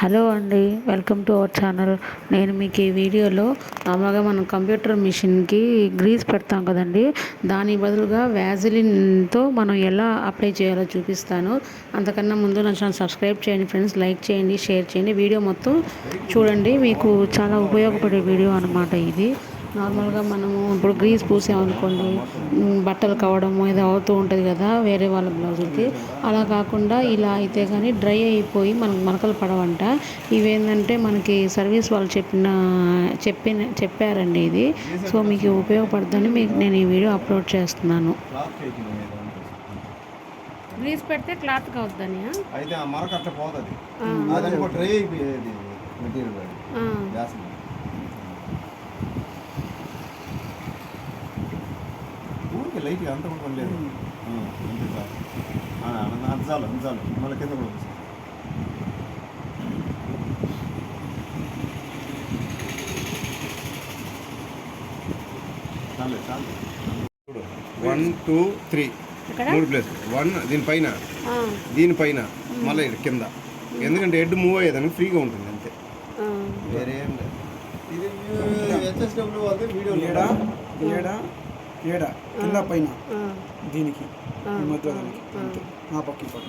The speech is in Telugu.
హలో అండి వెల్కమ్ టు అవర్ ఛానల్. నేను మీకు ఈ వీడియోలో మామూలుగా మనం కంప్యూటర్ మిషన్కి గ్రీస్ పెడతాం కదండి దాని బదులుగా వ్యాజిలిన్తో మనం ఎలా అప్లై చేయాలో చూపిస్తాను. అంతకన్నా ముందు నా ఛానల్ సబ్స్క్రైబ్ చేయండి ఫ్రెండ్స్ లైక్ చేయండి షేర్ చేయండి. వీడియో మొత్తం చూడండి మీకు చాలా ఉపయోగపడే వీడియో అనమాట ఇది. నార్మల్గా మనము ఇప్పుడు గ్రీస్ పూసామనుకోండి బట్టలు కవడం ఏదో అవుతూ ఉంటుంది కదా వేరే వాళ్ళ బ్లౌజులకి. అలా కాకుండా ఇలా అయితే కానీ డ్రై అయిపోయి మనకు మరకలు పడవంట. ఇవేంటంటే మనకి సర్వీస్ వాళ్ళు చెప్పిన చెప్పిన చెప్పారండి ఇది. సో మీకు ఉపయోగపడుతుందని మీకు నేను ఈ వీడియో అప్లోడ్ చేస్తున్నాను. గ్రీస్ పెడితే క్లాత్ కావద్దని అయితే ఆ మరక అట్లా పోతుంది డ్రై అయిపోయేది మెటీరియల్ ఊరికి లైట్గా అంత కూడా పనిలేదు ఆ, అంతే సార్ ఆ, అంత చాలు అంత చాలు మళ్ళీ కింద కూడా వస్తుంది చాలే చాలు వన్ టూ త్రీ ఇక్కడ మూడు ప్లేస్ వన్ దీనిపైన దీనిపైన మళ్ళీ ఇది కింద ఎందుకంటే హెడ్ మూవ్ అయ్యేదానికి ఫ్రీగా ఉంటుంది అంతే వేరే ఏం లేదు ఇది హెచ్ఎస్డబ్ల్యూ వాళ్ళది వీడియో ఏడ ఏడ ఏడ? కింద పైన. దీనికి. మధ్య దానికి. అంతే. పక్క పక్క